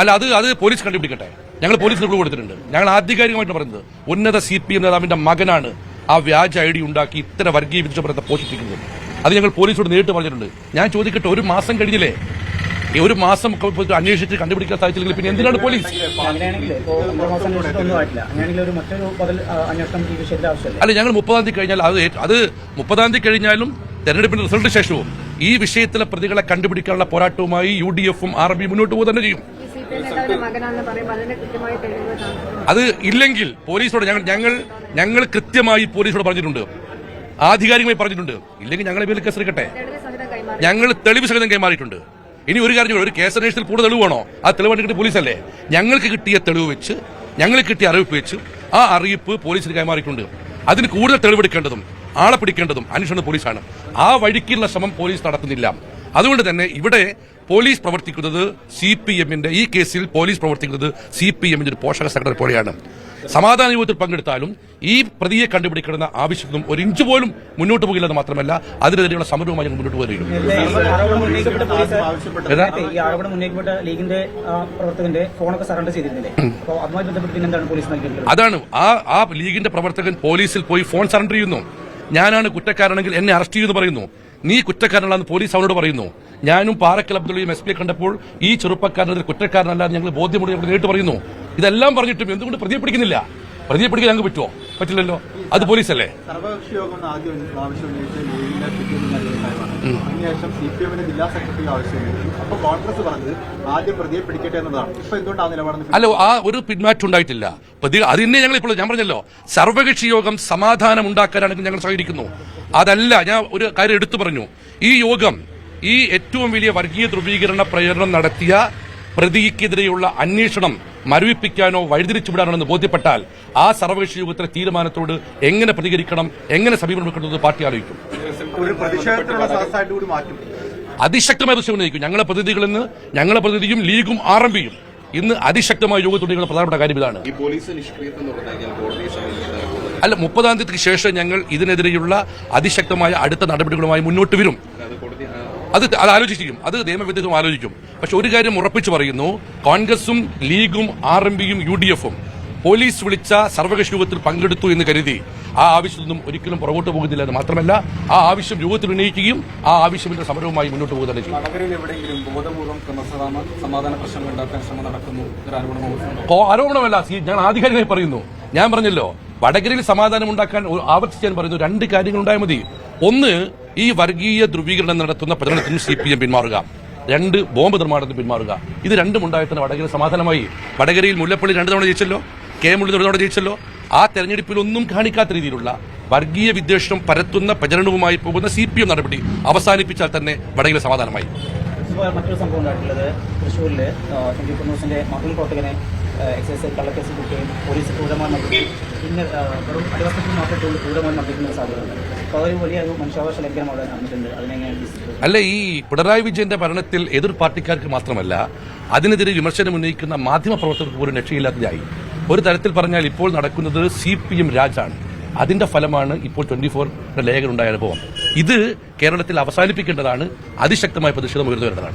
അല്ല അത് അത് പോലീസ് കണ്ടുപിടിക്കട്ടെ. ഞങ്ങൾ പോലീസിന് ക്ലൂ കൊടുത്തിട്ടുണ്ട്. ഞങ്ങൾ ആധികാരികമായിട്ട് പറയുന്നത്. ഉന്നത സി പി എം നേതാവിന്റെ മകനാണ് ആ വ്യാജ ഐ ഡി ഉണ്ടാക്കി ഇത്ര വർഗീയ വിദ്വേഷപരത്തെ പോഷിപ്പിക്കുന്നത്. അത് ഞങ്ങൾ പോലീസോട് നേരിട്ട് പറഞ്ഞിട്ടുണ്ട്. ഞാൻ ചോദിക്കട്ടെ ഒരു മാസം കഴിഞ്ഞില്ലേ? ഈ ഒരു മാസം അന്വേഷിച്ച് കണ്ടുപിടിക്കാൻ സാധിച്ചില്ലെങ്കിൽ പിന്നെ എന്തിനാണ് പോലീസ്? അല്ല ഞങ്ങൾ മുപ്പതാം തീയതി കഴിഞ്ഞാൽ അത് അത് മുപ്പതാം തീയതി കഴിഞ്ഞാലും തെരഞ്ഞെടുപ്പിന്റെ റിസൾട്ട് ശേഷവും ഈ വിഷയത്തിലെ പ്രതികളെ കണ്ടുപിടിക്കാനുള്ള പോരാട്ടവുമായി യു ഡി എഫും ആർ ബി മുന്നോട്ട് പോകുക തന്നെ ചെയ്യും. അത് ഇല്ലെങ്കിൽ പോലീസോട് ഞങ്ങൾ ഞങ്ങൾ ഞങ്ങൾ കൃത്യമായി പോലീസോട് പറഞ്ഞിട്ടുണ്ട്. ആധികാരികമായി പറഞ്ഞിട്ടുണ്ട്. ഇല്ലെങ്കിൽ ഞങ്ങളെ പേരിൽ കേസെടുക്കട്ടെ എടുക്കട്ടെ. ഞങ്ങൾ തെളിവ് സഹിതം കൈമാറിയിട്ടുണ്ട്. ഇനി ഒരു കാര്യം ഒരു കേസ് അന്വേഷണത്തിൽ കൂടുതൽ തെളിവാണോ ആ തെളിവ് കിട്ടിയ പോലീസല്ലേ? ഞങ്ങൾക്ക് കിട്ടിയ തെളിവ് വെച്ച് ഞങ്ങൾ കിട്ടിയ അറിയിപ്പ് വെച്ച് ആ അറിയിപ്പ് പോലീസിന് കൈമാറിയിട്ടുണ്ട്. അതിന് കൂടുതൽ തെളിവെടുക്കേണ്ടതും ആളെ പിടിക്കേണ്ടതും അന്വേഷണ പോലീസാണ്. ആ വഴിക്കുള്ള ശ്രമം പോലീസ് നടത്തുന്നില്ല. അതുകൊണ്ട് തന്നെ ഇവിടെ പോലീസ് പ്രവർത്തിക്കുന്നത് സി പി എമ്മിന്റെ ഈ കേസിൽ പോലീസ് പ്രവർത്തിക്കുന്നത് സി പി എമ്മിന്റെ ഒരു പോഷക സംഘടന പോലെയാണ്. സമാധാന യോഗത്തിൽ പങ്കെടുത്താലും ഈ പ്രതിയെ കണ്ടുപിടിക്കണമെന്ന ആവശ്യത്തിനും ഒരു ഇഞ്ച് പോലും മുന്നോട്ട് പോകില്ലെന്ന് മാത്രമല്ല അതിനെതിരെയുള്ള സമരവുമായി ഞങ്ങൾ മുന്നോട്ട് പോകുന്നു അതാണ്. ആ ആ ലീഗിന്റെ പ്രവർത്തകൻ പോലീസിൽ പോയി ഫോൺ സറണ്ടർ ചെയ്യുന്നു. ഞാനാണ് കുറ്റക്കാരനെങ്കിൽ എന്നെ അറസ്റ്റ് ചെയ്യുമെന്ന് പറയുന്നു. നീ കുറ്റക്കാരനാണെന്ന് പോലീസ് അവനോട് പറയുന്നു. ഞാനും പാറക്കൽ അബ്ദുള്ളയും എസ് കണ്ടപ്പോൾ ഈ ചെറുപ്പക്കാരനെ കുറ്റക്കാരനല്ല ഞങ്ങൾ ബോധ്യമുള്ള നേരിട്ട് പറയുന്നു. ഇതെല്ലാം പറഞ്ഞിട്ടും എന്തുകൊണ്ട് പ്രതിയെ പിടിക്കുന്നില്ല? പ്രതിയെ പിടിക്കാൻ ഞങ്ങൾക്ക് പറ്റുമോ? പറ്റില്ലല്ലോ. അത് പോലീസല്ലേ? അല്ല ആ ഒരു പിന്മാറ്റം ഉണ്ടായിട്ടില്ല. അത് തന്നെ ഞങ്ങൾ ഇപ്പോൾ ഞാൻ പറഞ്ഞല്ലോ സർവകക്ഷി യോഗം സമാധാനം ഉണ്ടാക്കാനാണെങ്കിൽ ഞങ്ങൾ സഹകരിക്കുന്നു. അതല്ല ഞാൻ ഒരു കാര്യം എടുത്തു പറഞ്ഞു. ഈ യോഗം ഈ ഏറ്റവും വലിയ വർഗീയ ധ്രുവീകരണ പ്രചരണം നടത്തിയ പ്രതിക്കെതിരെയുള്ള അന്വേഷണം മരവിപ്പിക്കാനോ വഴിതിരിച്ചുവിടാനോ എന്ന് ബോധ്യപ്പെട്ടാൽ ആ സർവകക്ഷി യോഗത്തിലെ തീരുമാനത്തോട് എങ്ങനെ പ്രതികരിക്കണം എങ്ങനെ സമീപനം എടുക്കുന്നത് പാർട്ടി ആലോചിക്കും. അതിശക്തമായ പ്രശ്നം ഉന്നയിക്കും. ഞങ്ങളെ പ്രതിനിധികളിൽ നിന്ന് ഞങ്ങളെ പ്രതിനിധിയും ലീഗും ആർ എം പിയും ഇന്ന് അതിശക്തമായ യോഗത്തുണ്ടെങ്കിൽ പ്രധാനപ്പെട്ട കാര്യം ഇതാണ്. അല്ല മുപ്പതാം തീയതിക്ക് ശേഷം ഞങ്ങൾ ഇതിനെതിരെയുള്ള അതിശക്തമായ അടുത്ത നടപടികളുമായി മുന്നോട്ട് വരും. അത് അത് ആലോചിക്കും. ആലോചിച്ചിരിക്കും അത് നിയമവിദഗ്ധം ആലോചിക്കും. പക്ഷെ ഒരു കാര്യം ഉറപ്പിച്ചു പറയുന്നു. കോൺഗ്രസും ലീഗും ആർ എം പിയും യു ഡി എഫും പോലീസ് വിളിച്ച സർവകക്ഷി യോഗത്തിൽ പങ്കെടുത്തു എന്ന് കരുതി ആ ആവശ്യമൊന്നും ഒരിക്കലും പുറകോട്ട് പോകുന്നില്ല എന്ന് മാത്രമല്ല ആ ആവശ്യം യോഗത്തിൽ ഉന്നയിക്കുകയും ആ ആവശ്യത്തിന്റെ സമരവുമായി മുന്നോട്ട് പോകുക തന്നെ ചെയ്യും. ആരോപണമല്ല ഞാൻ ആധികാരികമായി പറയുന്നു. ഞാൻ പറഞ്ഞല്ലോ വടകരയിൽ സമാധാനം ഉണ്ടാക്കാൻ ആവർത്തിച്ച് ഞാൻ പറയുന്നു രണ്ട് കാര്യങ്ങൾ ഉണ്ടായാൽ മതി. ഒന്ന് ഈ വർഗീയ ധ്രുവീകരണം നടത്തുന്ന പ്രചരണത്തിന് സി പി എം പിന്മാറുക. രണ്ട് ബോംബ് നിർമ്മാണത്തിന് പിന്മാറുക. ഇത് രണ്ടും ഉണ്ടായിട്ട് വടകര സമാധാനമായി. വടകരയിൽ മുല്ലപ്പള്ളി രണ്ടു തവണ ജയിച്ചല്ലോ. കെ മുരളി ഒരു തവണ ജയിച്ചല്ലോ. ആ തെരഞ്ഞെടുപ്പിലൊന്നും കാണിക്കാത്ത രീതിയിലുള്ള വർഗീയ വിദ്വേഷം പരത്തുന്ന പ്രചരണവുമായി പോകുന്ന സി പി എം നടപടി അവസാനിപ്പിച്ചാൽ തന്നെ വടകര സമാധാനമായി. മറ്റൊരു സംഭവം ഉണ്ടായിട്ടുള്ളത് തൃശ്ശൂരിൽ സഞ്ജീവ് കുന്നൂസിന്റെ മകൾ പ്രവർത്തകനെ എക്സൈസ് കള്ളക്കേസിൽ കുട്ടിയും പോലീസ് ക്രൂരമായി മർദ്ദിക്കുകയും പിന്നെ വെറും അടിവസ്ത്രത്തിൽ ക്രൂരമായി സാധ്യതയുണ്ട്. അല്ല ഈ പിണറായി വിജയന്റെ ഭരണത്തിൽ എതിർ പാർട്ടിക്കാർക്ക് മാത്രമല്ല അതിനെതിരെ വിമർശനം ഉന്നയിക്കുന്ന മാധ്യമ പ്രവർത്തകർക്ക് പോലും രക്ഷയില്ലാത്തതായി. ഒരു തരത്തിൽ പറഞ്ഞാൽ ഇപ്പോൾ നടക്കുന്നത് സി പി എം രാജാണ്. അതിന്റെ ഫലമാണ് ഇപ്പോൾ ട്വന്റി ഫോറിന്റെ ലേഖനുണ്ടായ അനുഭവം. ഇത് കേരളത്തിൽ അവസാനിപ്പിക്കേണ്ടതാണ് അതിശക്തമായ പ്രതിഷേധം ഉയർന്നു വരുന്നതാണ്